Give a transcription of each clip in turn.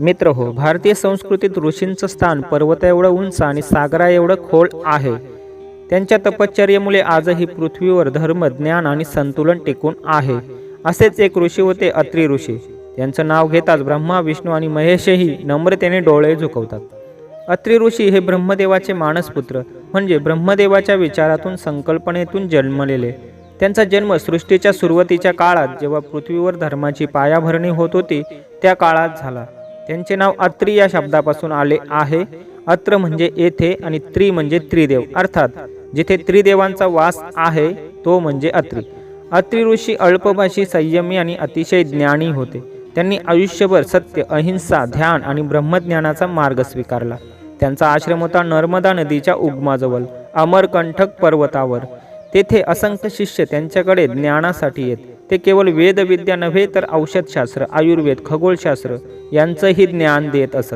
मित्र हो भारतीय संस्कृतीत ऋषींचं स्थान पर्वता एवढं उंच आणि सागरा एवढं खोल आहे. त्यांच्या तपश्चर्येमुळे आजही पृथ्वीवर धर्म ज्ञान आणि संतुलन टिकून आहे. असेच एक ऋषी होते अत्री ऋषी. त्यांचं नाव घेताच ब्रह्मा विष्णू आणि महेशही नम्रतेने डोळे झुकवतात. अत्री ऋषी हे ब्रह्मदेवाचे मानसपुत्र म्हणजे ब्रह्मदेवाच्या विचारातून संकल्पनेतून जन्मलेले. त्यांचा जन्म सृष्टीच्या सुरुवातीच्या काळात जेव्हा पृथ्वीवर धर्माची पायाभरणी होत होती त्या काळात झाला. त्यांचे नाव अत्री या शब्दापासून आले आहे. अत्र म्हणजे येथे आणि त्रि म्हणजे त्रिदेव. अर्थात जिथे त्रिदेवांचा वास आहे तो म्हणजे अत्री. अत्री ऋषी अल्पभाषी संयमी आणि अतिशय ज्ञानी होते. त्यांनी आयुष्यभर सत्य अहिंसा ध्यान आणि ब्रह्मज्ञानाचा मार्ग स्वीकारला. त्यांचा आश्रम होता नर्मदा नदीच्या उगमाजवळ अमरकंठक पर्वतावर. तेथे असंख्य शिष्य त्यांच्याकडे ज्ञानासाठी येत. ते केवळ वेदविद्या नव्हे तर औषधशास्त्र आयुर्वेद खगोलशास्त्र यांचंही ज्ञान देत असत.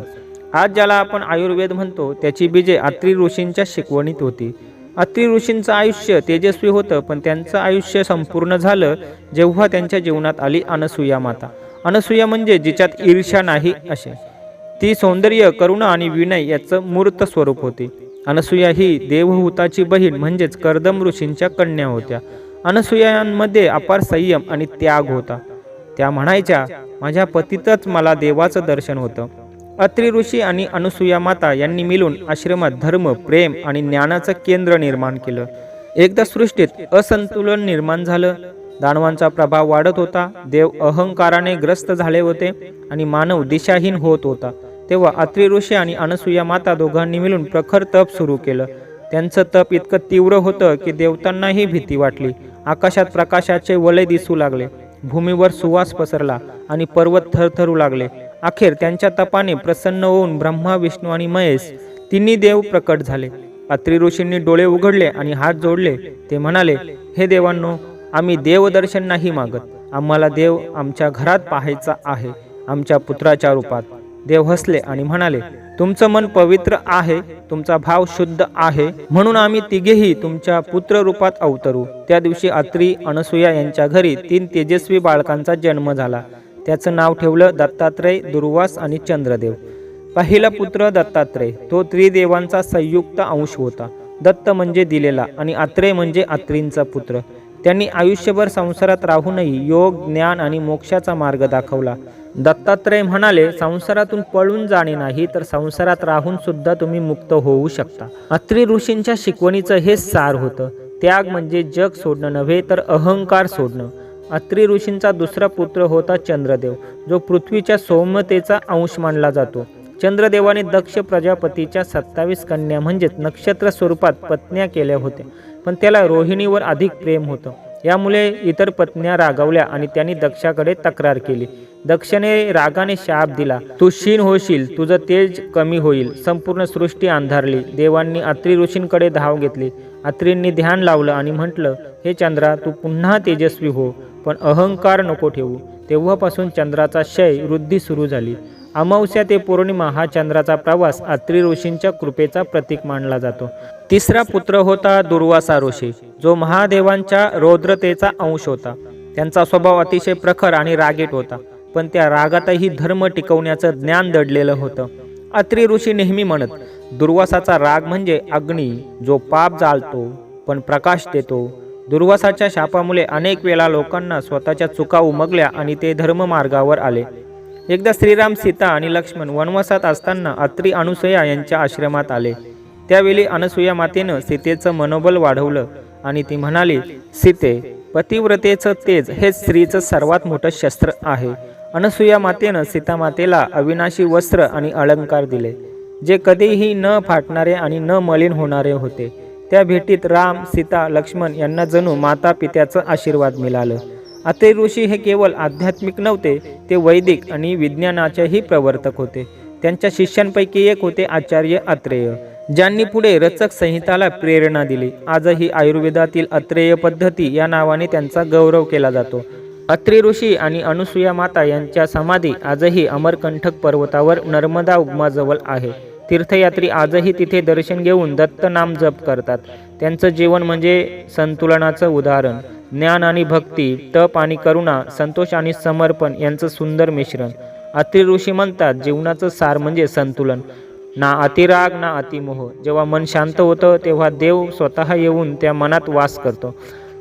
आज ज्याला आपण आयुर्वेद म्हणतो त्याची बीजे अत्री ऋषींच्या शिकवणीत होती. अत्री ऋषींचं आयुष्य तेजस्वी होतं पण त्यांचं आयुष्य संपूर्ण झालं जेव्हा त्यांच्या जीवनात आली अनसुया माता. अनसुया म्हणजे जिच्यात ईर्ष्या नाही असे. ती सौंदर्य करुणा आणि विनय याचं मूर्त स्वरूप होती. अनसुया ही देवहूताची बहीण म्हणजेच कर्दम ऋषींच्या कन्या होत्या. अनसुयांमध्ये अपार संयम आणि त्याग होता. त्या म्हणायच्या माझ्या पतीतच मला देवाचं दर्शन होतं. अत्री ऋषी आणि अनुसुया माता यांनी मिळून आश्रमात धर्म प्रेम आणि ज्ञानाचं केंद्र निर्माण केलं. एकदा सृष्टीत असंतुलन निर्माण झालं. दानवांचा प्रभाव वाढत होता. देव अहंकाराने ग्रस्त झाले होते आणि मानव दिशाहीन होत होता. तेव्हा अत्री ऋषी आणि अनसुया माता दोघांनी मिळून प्रखर तप सुरू केलं. त्यांचं तप इतकं तीव्र होतं की देवतांनाही भीती वाटली. आकाशात प्रकाशाचे वलय दिसू लागले. भूमीवर सुवास पसरला आणि पर्वत थरथरू लागले. अखेर त्यांच्या तपाने प्रसन्न होऊन ब्रह्मा विष्णू आणि महेश तिन्ही देव प्रकट झाले. अत्री ऋषींनी डोळे उघडले आणि हात जोडले. ते म्हणाले हे देवांनो आम्ही देवदर्शन नाही मागत. आम्हाला देव आमच्या घरात पाहायचा आहे आमच्या पुत्राच्या रूपात. देव हसले आणि म्हणाले तुमचं मन पवित्र आहे तुमचा भाव शुद्ध आहे म्हणून आम्ही तिघेही तुमच्या पुत्र रूपात अवतरू. त्या दिवशी अत्री अनसुया यांच्या घरी तीन तेजस्वी बाळकांचा जन्म झाला. त्याचं नाव ठेवलं दत्तात्रय दुर्वास आणि चंद्रदेव. पहिला पुत्र दत्तात्रय. तो त्रिदेवांचा संयुक्त अंश होता. दत्त म्हणजे दिलेला आणि अत्रय म्हणजे अत्रींचा पुत्र. त्यांनी आयुष्यभर संसारात राहूनही योग ज्ञान आणि मोक्षाचा मार्ग दाखवला. दत्तात्रय म्हणाले संसारातून पळून जाणे नाही तर संसारात राहून सुद्धा तुम्ही मुक्त होऊ शकता. अत्री ऋषींच्या शिकवणीचं हे सार होतं. त्याग म्हणजे जग सोडणं नव्हे तर अहंकार सोडणं. अत्री ऋषींचा दुसरा पुत्र होता चंद्रदेव जो पृथ्वीच्या सौम्यतेचा अंश मानला जातो. चंद्रदेवाने दक्ष प्रजापतीच्या सत्तावीस कन्या म्हणजेच नक्षत्र स्वरूपात पत्न्या केल्या होत्या पण त्याला रोहिणीवर अधिक प्रेम होतं. यामुळे इतर पत्न्या रागावल्या आणि त्यांनी दक्षाकडे तक्रार केली. दक्षने रागाने शाप दिला. तू क्षीण होशील. तुझं तेज कमी होईल. संपूर्ण सृष्टी अंधारली. देवांनी अत्री ऋषींकडे धाव घेतली. अत्रींनी ध्यान लावलं आणि म्हटलं हे चंद्रा तू पुन्हा तेजस्वी हो पण अहंकार नको ठेवू. तेव्हापासून चंद्राचा क्षय वृद्धी सुरू झाली. अमावस्या ते पौर्णिमा हा चंद्राचा प्रवास अत्री ऋषींच्या कृपेचा प्रतीक मानला जातो. तिसरा पुत्र होता दुर्वासा ऋषी. जो महादेवांच्या रौद्रतेचा अंश होता. त्यांचा स्वभाव अतिशय प्रखर आणि रागीट होता पण त्या रागातही धर्म टिकवण्याचं ज्ञान दडलेलं होतं. अत्री ऋषी नेहमी म्हणत दुर्वासाचा राग म्हणजे अग्नी जो पाप जाळतो पण प्रकाश देतो. दुर्वासाच्या शापामुळे अनेक वेळा लोकांना स्वतःच्या चुका उमगल्या आणि ते धर्ममार्गावर आले. एकदा श्रीराम सीता आणि लक्ष्मण वनवासात असताना अत्री अनुसया यांच्या आश्रमात आले. त्यावेळी अनसुया मातेनं सीतेचं मनोबल वाढवलं. आणि ती म्हणाली सीते पतिव्रतेचं तेज हे स्त्रीचं सर्वात मोठं शस्त्र आहे. अनसुया मातेनं सीता मातेला अविनाशी वस्त्र आणि अलंकार दिले जे कधीही न फाटणारे आणि न मलिन होणारे होते. त्या भेटीत राम सीता लक्ष्मण यांना जणू माता पित्याचं आशीर्वाद मिळालं. अतिऋषी ऋषी हे केवळ आध्यात्मिक नव्हते ते वैदिक आणि विज्ञानाचेही प्रवर्तक होते. त्यांच्या शिष्यांपैकी एक होते आचार्य अत्रेय ज्यांनी पुढे रचक संहिताला प्रेरणा दिली. आजही आयुर्वेदातील अत्रेय पद्धती या नावाने त्यांचा गौरव केला जातो. अत्रि ऋषी आणि अनुसुया माता यांच्या समाधी आजही अमरकंठक पर्वतावर नर्मदा उगमाजवळ आहे. तीर्थयात्री आजही तिथे दर्शन घेऊन दत्त नाम जप करतात. त्यांचं जीवन म्हणजे संतुलनाचं उदाहरण. ज्ञान आणि भक्ती तप आणि करुणा संतोष आणि समर्पण यांचं सुंदर मिश्रण. अत्रि ऋषी म्हणतात जीवनाचं सार म्हणजे संतुलन. ना अतिराग ना अतिमोह जेव्हा मन शांत होतं तेव्हा देव स्वतः येऊन त्या मनात वास करतो.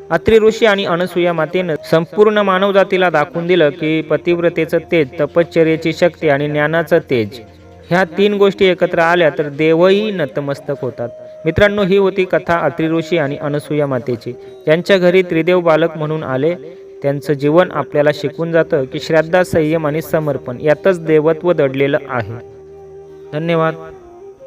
अत्रि ऋषी आणि अनसुया मातेनं संपूर्ण मानवजातीला दाखवून दिलं की पतिव्रतेचं तेज तपश्चर्याची शक्ती आणि ज्ञानाचं तेज. ह्या तीन गोष्टी एकत्र आल्या तर देवही नतमस्तक होतात. मित्रांनो ही होती कथा अत्रि ऋषी आणि अनसुया मातेची. ज्यांच्या घरी त्रिदेव बालक म्हणून आले. त्यांचं जीवन आपल्याला शिकून जातं की श्रद्धा संयम आणि समर्पण यातच देवत्व दडलेलं आहे. धन्यवाद.